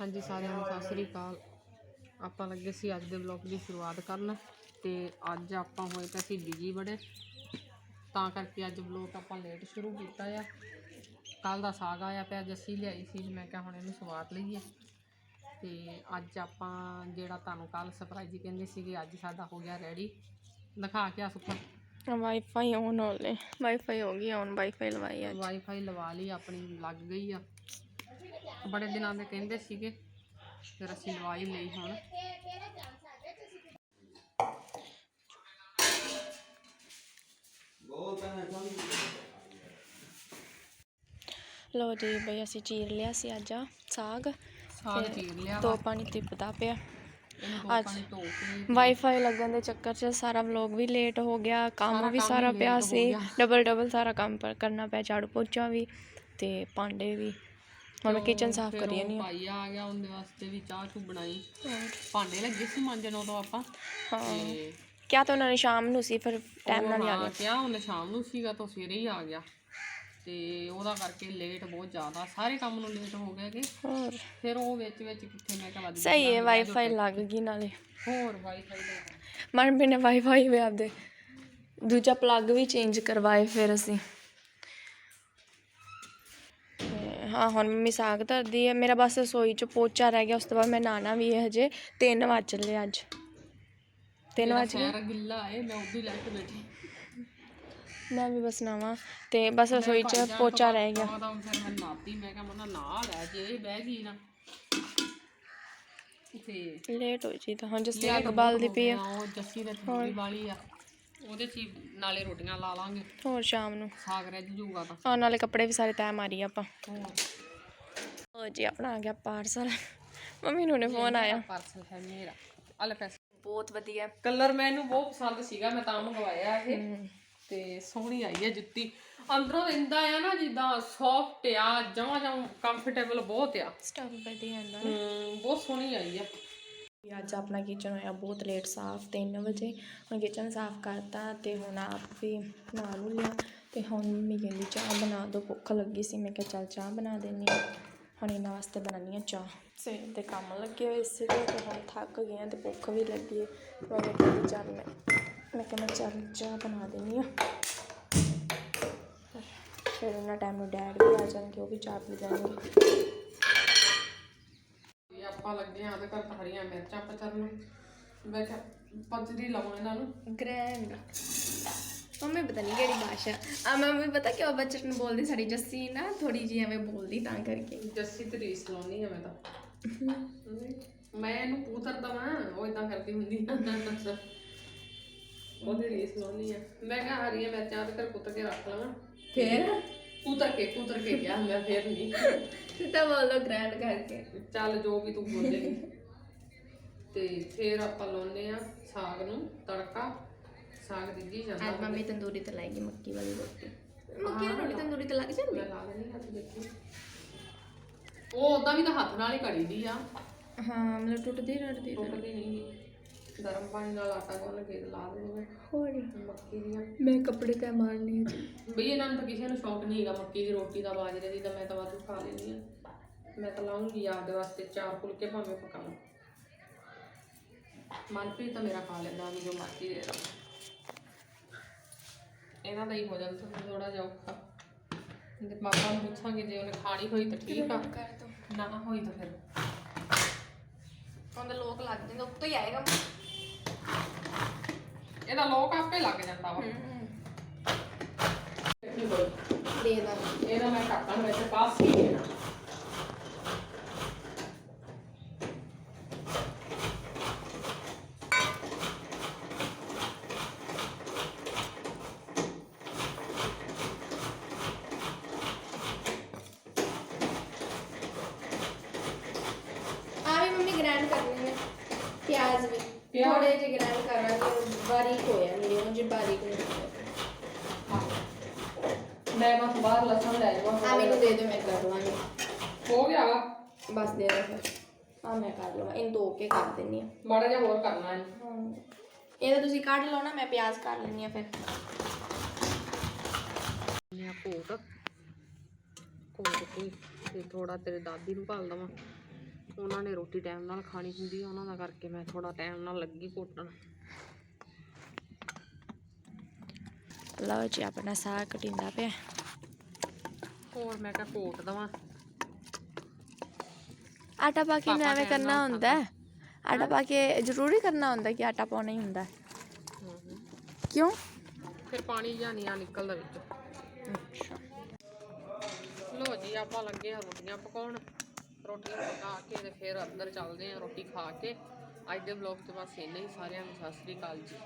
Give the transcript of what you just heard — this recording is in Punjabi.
ਹਾਂਜੀ ਸਾਰਿਆਂ ਨੂੰ ਸਤਿ ਸ੍ਰੀ ਅਕਾਲ। ਆਪਾਂ ਲੱਗੇ ਸੀ ਅੱਜ ਦੇ ਵਲੌਗ ਦੀ ਸ਼ੁਰੂਆਤ ਕਰਨ ਤੇ ਅੱਜ ਆਪਾਂ ਹੋਏ ਤਾਂ ਸੀ ਬਿਜ਼ੀ ਬੜੇ। ਤਾਂ ਕਰਕੇ ਅੱਜ ਵਲੌਗ ਆਪਾਂ ਲੇਟ ਸ਼ੁਰੂ ਕੀਤਾ ਆ। ਕੱਲ ਦਾ ਸਾਗ ਆਇਆ ਪਿਆ ਜੱਸੀ ਲਿਆਈ ਸੀ ਮੈਂ ਕਿਹਾ ਹੁਣ ਇਹਨੂੰ ਸਵਾਦ ਲਈਏ। ਤੇ ਅੱਜ ਆਪਾਂ ਜਿਹੜਾ ਤੁਹਾਨੂੰ ਕੱਲ ਸਰਪ੍ਰਾਈਜ਼ ਕਹਿੰਦੇ ਸੀਗੇ ਅੱਜ ਸਾਡਾ ਹੋ ਗਿਆ ਰੈਡੀ ਦਿਖਾ ਕੇ ਆ ਸੁੱਕਾ ਵਾਈਫਾਈ ਔਨ ਹੋ ਲੈ ਵਾਈਫਾਈ ਹੋ ਗਈ ਔਨ ਵਾਈਫਾਈ ਲਵਾਈ ਅੱਜ। ਵਾਈਫਾਈ ਲਵਾ ਲਈ ਆਪਣੀ ਲੱਗ ਗਈ ਆ। ਬੜੇ ਦਿਨਾਂ ਦੇ ਕਹਿੰਦੇ ਸੀਗੇ ਫਿਰ ਅਸੀਂ ਲਵਾ ਹੀ ਲਈ ਹੁਣ। ਲੋ ਜੀ ਬਈ ਅਸੀਂ ਚੀਰ ਲਿਆ ਸੀ ਅੱਜ ਆਹ ਸਾਗ। ਸਾਗ ਚੀਰ ਲਿਆ। ਦੋ ਪਾਣੀ ਤਿੱਪਦਾ ਪਿਆ। ਇਹਨੂੰ ਦੋ ਅੱਜ- ਪਾਣੀ ਧੋ ਕੇ। ਵਾਈਫਾਈ ਲੱਗਣ ਦੇ ਚੱਕਰ 'ਚ ਸਾਰਾ ਵਲੌਗ ਵੀ ਲੇਟ ਹੋ ਗਿਆ ਕੰਮ ਸਾਰਾ ਵੀ ਕੰਮ ਹੀ ਸਾਰਾ late ਪਿਆ ਹੋ ਸੀ। ਗਿਆ। ਡਬਲ ਡਬਲ ਸਾਰਾ ਕੰਮ ਪਰ ਕਰਨਾ ਪਿਆ ਝਾੜੂ ਪੋਚਾ ਵੀ ਤੇ ਭਾਂਡੇ ਵੀ। ਹੁਣ ਕਿਚਨ ਸਾਫ਼ ਕਰੀ ਉਹ ਨਹੀਂ ਭਾਈ ਆ ਗਿਆ ਉਹਦੇ ਵਾਸਤੇ ਵੀ ਚਾਹ ਚੂ ਬਣਾਈ। ਭਾਂਡੇ ਲੱਗੇ ਸੀ ਮਾਂਜਣ ਉਦੋਂ ਆਪਾਂ? ਹਾਂ। ਤੇ ਤਾਂ ਉਹਨਾਂ ਨੇ ਸ਼ਾਮ ਨੂੰ ਸੀ ਫਿਰ ਟਾਈਮ ਨਾਲ ਹੀ ਆ ਹਾਂ, ਗਏ। ਕਿਹਾ ਉਹਨੇ ਸ਼ਾਮ ਨੂੰ ਸੀਗਾ ਤਾਂ ਸਵੇਰੇ ਹੀ ਆ ਗਿਆ। ਤੇ ਉਹਦਾ ਕਰਕੇ ਲੇਟ ਬਹੁਤ ਜ਼ਿਆਦਾ ਸਾਰੇ ਕੰਮ ਨੂੰ ਲੇਟ ਹੋ ਗਏ ਕਿ ਹੋਰ। ਫਿਰ ਉਹ ਵਿੱਚ ਵਿੱਚ ਕਿੱਥੇ ਮੈਂ ਕਿਹਾ ਵੱਧ ਗਈ ਸਹੀ ਹੈ ਵਾਈਫਾਈ ਲੱਗ ਗਈ ਨਾਲੇ। ਹੋਰ ਵਾਈਫਾਈ ਦਾ ਮਨ ਬਿਨੇ ਵਾਈਫਾਈ ਵੀ ਆਪਦੇ ਦੂਜਾ ਪਲੱਗ ਵੀ ਚੇਂਜ ਕਰਵਾਏ ਫਿਰ ਅਸੀਂ। ਹਾਂ ਹੁਣ ਮੰਮੀ ਸਾਗ ਧਰਦੀ ਹੈ ਮੇਰਾ ਬਸ ਰਸੋਈ ਚ ਪੋਚਾ ਰਹਿ ਗਿਆ ਉਸ ਤੋਂ ਬਾਅਦ ਮੈਂ ਨਾਣਾ ਵੀ ਹੈ ਹਜੇ। 3 ਵਜ ਚੱਲੇ ਅੱਜ। 3 ਵਜ ਗਏ। ਗਿੱਲਾ ਏ ਮੈਂ ਉਹਦੀ ਲੈ ਕੇ ਬੈਠੀ। ਮੈਂ ਵੀ ਬਸ ਨਾਵਾਂ। ਤੇ ਬਸ ਰਸੋਈ ਚ ਪੋਚਾ ਰਹਿ ਗਿਆ। ਉਹਦਾ ਫਿਰ ਮੈਂ ਨਾਤੀ ਮੈਂ ਕਿਹਾ ਮਨਾ ਨਾ ਲੈ ਜੇ ਇਹ ਬਹਿ ਗਈ ਨਾ। ਤੇ ਲੇਟ ਹੋ ਜੀ ਤਾਂ। ਹੁਣ ਜਿਸ ਅੱਗ ਬਾਲਦੀ ਪਈ ਹੈ ਉਹ ਜੱਸੀ ਥੋੜੀ ਵਾਲੀ ਆ। ਉਹਦੇ ਚ ਹੀ ਨਾਲੇ ਰੋਟੀਆਂ ਲਾ ਲਾਂਗੇ। ਹੋਰ ਸ਼ਾਮ ਨੂੰ। ਸਾਗ ਰਹਿ ਜੂਗਾ ਤਾਂ। ਆਉਣ ਵਾਲੇ ਕੱਪੜੇ ਵੀ ਸਾਰੇ ਤੈਅ ਮਾਰੀ ਆਪਾਂ। ਹੋਰ? ਹੋ ਜੀ ਆਪਣਾ ਆ ਗਿਆ ਪਾਰਸਲ ਮੰਮੀ ਨੂੰ ਨੇ ਫੋਨ ਆਇਆ। ਪਾਰਸਲ ਹੈ ਮੇਰਾ। ਅਲੇ ਪੈਸੇ। ਬਹੁਤ ਵਧੀਆ। ਕਲਰ ਮੈਨੂੰ ਬਹੁਤ ਪਸੰਦ ਸੀਗਾ ਮੈਂ ਤਾਂ ਮੰਗਵਾਇਆ ਇਹ। ਤੇ ਸੋਹਣੀ ਆਈ ਹੈ ਜੁੱਤੀ। ਅੰਦਰੋਂ ਇੰਦਾ ਆ ਨਾ ਜਿੱਦਾਂ ਸੌਫਟ ਆ ਜਮਾ ਜਮ ਕੰਫਰਟੇਬਲ ਬਹੁਤ ਆ। ਸਟਫ ਵਧੀਆ ਹਮ, ਬਹੁਤ ਸੋਹਣੀ ਆਈ ਆ। ਅੱਜ ਆਪਣਾ ਕਿਚਨ ਹੋਇਆ ਬਹੁਤ ਲੇਟ ਸਾਫ਼ 3 ਵਜੇ। ਹੁਣ ਕਿਚਨ ਸਾਫ਼ ਕਰਤਾ ਤੇ ਹੁਣ ਆਪ ਵੀ ਨਹਾ ਲੂ ਲਿਆ ਤੇ ਹੁਣ ਮੰਮੀ ਕਹਿੰਦੀ ਚਾਹ ਬਣਾ ਦੋ, ਭੁੱਖ ਲੱਗੀ ਸੀ। ਮੈਂ ਕਿਹਾ ਚੱਲ ਚਾਹ ਬਣਾ ਦੇਣੀ ਆ। ਹੁਣ ਇਹਨਾਂ ਵਾਸਤੇ ਬਣਾਉਣੀ ਆ ਚਾਹ। ਸਵੇਰ ਦੇ ਕੰਮ ਲੱਗੇ ਹੋਏ ਸੀ ਤੇ ਹੁਣ ਥੱਕ ਗਏ ਆ ਤੇ ਭੁੱਖ ਵੀ ਲੱਗੀ ਹੈ ਮੈਂ ਕਹਿੰਦੀ ਚੱਲ ਮੈਂ ਮੈਂ ਕਿਹਾ ਮੈਂ ਚੱਲ ਚਾਹ ਬਣਾ ਦੇਣੀ ਆ। ਫਿਰ ਉਹਨਾਂ ਟਾਈਮ ਨੂੰ ਡੈਡ ਵੀ ਆ ਜਾਣਗੇ, ਉਹ ਵੀ ਚਾਹ ਪੀ ਲੈਣਗੇ ਆਪਾਂ ਲੱਗੇ ਆ ਉਹਦੇ ਘਰ ਹਰੀਆਂ ਮਿਰਚਾਂ ਪਚਰਨ ਮੈਂ ਕਿਹਾ ਪਚਦੀ ਲਾਵਾਂ ਇਹਨਾਂ ਨੂੰ। ਗ੍ਰੈਂਡ ਮੰਮੀ ਪਤਾ ਨਹੀਂ ਕਿਹੜੀ ਭਾਸ਼ਾ ਆ। ਮੰਮੀ ਪਤਾ ਕਿਉਂ ਬੱਚੇ ਨੂੰ ਬੋਲਦੀ ਸਾਡੀ ਜੱਸੀ ਨਾ ਥੋੜੀ ਜਿਹੀ ਐਵੇਂ ਬੋਲਦੀ ਤਾਂ ਕਰਕੇ। ਜੱਸੀ ਤੇ ਰੀਸ ਲਾਉਣੀ ਆ ਮੈਂ ਤਾਂ। ਮੈਂ ਇਹਨੂੰ ਪੂਤਰ ਦਵਾਂ ਉਹ ਇਦਾਂ ਕਰਦੀ ਹੁੰਦੀ ਆ। ਉਹਦੀ ਰੀਸ ਲਾਉਣੀ ਆ। ਮੈਂ ਕਿਹਾ ਹਰੀਆਂ ਮਿਰਚਾਂ ਤੇ ਘਰ ਕੁੱਟ ਕੇ ਰੱਖ ਲਵਾਂ। ਫਿਰ? ਕੁਤਰ ਕੇ ਕੁਤਰ ਕੇ ਕਿਹਾ ਮੈਂ ਫੇਰ ਨਹੀਂ ਸਿੱਧਾ ਬੋਲੋ ਗ੍ਰੈਂਡ ਕਰਕੇ। ਚੱਲ ਜੋ ਵੀ ਤੂੰ ਬੋਲੇਗੀ ਤੇ ਫੇਰ ਆਪਾਂ ਲਾਉਨੇ ਆ ਸਾਗ ਨੂੰ ਤੜਕਾ। ਸਾਗ ਦਿੱਜੀ ਜਾਂਦਾ। ਅੱਜ ਮੰਮੀ ਤੰਦੂਰੀ ਤੇ ਲਾਏਗੀ ਮੱਕੀ ਵਾਲੀ ਰੋਟੀ। ਮੱਕੀ ਦੀ ਰੋਟੀ ਤੰਦੂਰੀ ਤੇ ਲੱਗ ਜਾਂਦੀ? ਮੈਂ ਲਾ ਲੈਣੀ ਹੱਥ ਦੇਖੀ। ਉਹ ਉਦਾਂ ਵੀ ਤਾਂ ਹੱਥ ਨਾਲ ਹੀ ਕੜੀ ਦੀ ਆ। ਹਾਂ ਮਤਲਬ ਟੁੱਟਦੀ ਰੜਦੀ ਟੁੱਟਦੀ ਨਹੀਂ। ਗਰਮ ਪਾਣੀ ਨਾਲ ਆਟਾ ਗੁੰਨ ਕੇ ਲਾ ਦੇਣੀ ਮੈਂ ਹੋਰ? ਮੱਕੀ ਦੀਆਂ। ਮੈਂ ਕੱਪੜੇ ਤੇ ਮਾਰਨੀ ਹੈ ਬਈ ਇਹਨਾਂ ਨੂੰ ਤਾਂ ਕਿਸੇ ਨੂੰ ਸ਼ੌਕ ਨਹੀਂ ਹੈਗਾ ਮੱਕੀ ਦੀ ਰੋਟੀ ਦਾ ਬਾਜਰੇ ਦੀ ਤਾਂ ਮੈਂ ਤਾਂ ਵਾਧੂ ਖਾ ਲੈਂਦੀ ਆ ਮੈਂ ਤਾਂ ਲਾਉਂਗੀ ਆਪਦੇ ਵਾਸਤੇ ਚਾਰ ਫੁਲਕੇ ਭਾਵੇਂ ਪਕਾਵਾਂ ਮਨਪ੍ਰੀਤ ਤਾਂ ਮੇਰਾ ਖਾ ਲੈਂਦਾ ਵੀ ਜੋ ਮਰਜ਼ੀ ਦੇ ਦੋ ਇਹਨਾਂ ਦਾ ਹੀ ਹੋ ਜਾਂਦਾ ਥੋੜਾ ਜਿਹਾ ਔਖਾ। ਤੇ ਪਾਪਾ ਨੂੰ ਪੁੱਛਾਂਗੇ ਜੇ ਉਹਨੇ ਖਾਣੀ ਹੋਈ ਤਾਂ ਠੀਕ ਆ। ਕਰ ਦੋ। ਨਾ ਹੋਈ ਤਾਂ ਫਿਰ। ਉਹਦਾ ਲੋਕ ਲੱਗ ਜਾਂਦਾ ਉੱਤੋਂ ਹੀ ਆਏਗਾ। ਇਹਦਾ ਲੋਕ ਆਪੇ ਲੱਗ ਜਾਂਦਾ ਵਾ। ਦੇ ਦਾ। ਇਹਦਾ ਮੈਂ ਢੱਕਣ ਵਿੱਚ ਪਾਸ ਹੀ ਦੇਣਾ? ਆ ਵੀ ਮੰਮੀ ਗ੍ਰੈਂਡ ਕਰਨੇ ਨੇ ਪਿਆਜ਼ ਵੀ। ਪਿਆਜ਼? ਥੋੜੇ ਜਿਹੇ ਗ੍ਰੈਂਡ ਕਰਾਂਗੇ ਬਾਰੀਕ ਹੋਇਆ ਮੇਰੇ ਉਹ ਜੇ ਬਾਰੀਕ ਨਹੀਂ ਹੋਇਆ ਮੈਂ ਬਸ ਬਾਹਰ ਲਸਣ ਲੈ ਜਾਵਾਂ ਆ ਮੈਨੂੰ ਦੇ ਦਿਓ ਮੈਂ ਕਰ ਲਵਾਂਗੀ। ਹੋ ਗਿਆ ਵਾ? ਬਸ ਦੇ ਦਿਓ ਫਿਰ। ਆ ਮੈਂ ਕਰ ਲਵਾਂ ਇਹਨੂੰ ਧੋ ਕੇ ਕਰ ਦਿੰਨੀ ਆ। ਮਾੜਾ ਜਿਹਾ ਹੋਰ ਕਰਨਾ ਹੈ। ਇਹਦਾ ਤੁਸੀਂ ਕੱਢ ਲਓ ਨਾ ਮੈਂ ਪਿਆਜ਼ ਕਰ ਲੈਣੀ ਆ ਫਿਰ। ਲਿਆ ਕੋਟ ਕੋਟ ਕੋਈ ਤੇ ਥੋੜਾ ਤੇਰੇ ਦਾਦੀ ਨੂੰ ਭਾਲ ਦਵਾਂ। ਉਹਨਾਂ ਨੇ ਰੋਟੀ ਟਾਈਮ ਨਾਲ ਖਾਣੀ ਹੁੰਦੀ ਆ ਉਹਨਾਂ ਦਾ ਕਰਕੇ ਮੈਂ ਥੋੜਾ ਟਾਈਮ ਨਾਲ ਲੱਗੀ ਘੋਟਣ। ਲਓ ਜੀ ਆਪਣਾ ਸਾਗ ਕਟਿੰਦਾ ਪਿਆ। ਹੋਰ ਮੈਂ ਕਿਹਾ ਘੋਟ ਦਵਾਂ। ਆਟਾ ਪਾ ਕੇ ਐਵੇਂ ਕਰਨਾ ਹੁੰਦਾ ਹੈ? ਆਟਾ ਪਾ ਕੇ ਜ਼ਰੂਰੀ ਕਰਨਾ ਹੁੰਦਾ ਕਿ ਆਟਾ ਪਾਉਣਾ ਹੀ ਹੁੰਦਾ ਕਿਉਂ? ਫਿਰ ਪਾਣੀ ਜਾਂ ਨਹੀਂ ਆ ਨਿਕਲਦਾ ਵਿੱਚ। ਅੱਛਾ। ਲੋ ਜੀ ਆਪਾਂ ਲੱਗੇ ਆ ਰੋਟੀਆਂ ਪਕਾਉਣ। ਰੋਟੀਆਂ ਪਕਾ ਕੇ ਤੇ ਫਿਰ ਅੰਦਰ ਚੱਲਦੇ ਆ ਰੋਟੀ ਖਾ ਕੇ। ਅੱਜ ਦੇ ਵਲੌਗ 'ਚ ਬਸ ਇੰਨਾ ਹੀ। ਸਾਰਿਆਂ ਨੂੰ ਸਤਿ ਸ੍ਰੀ ਅਕਾਲ ਜੀ।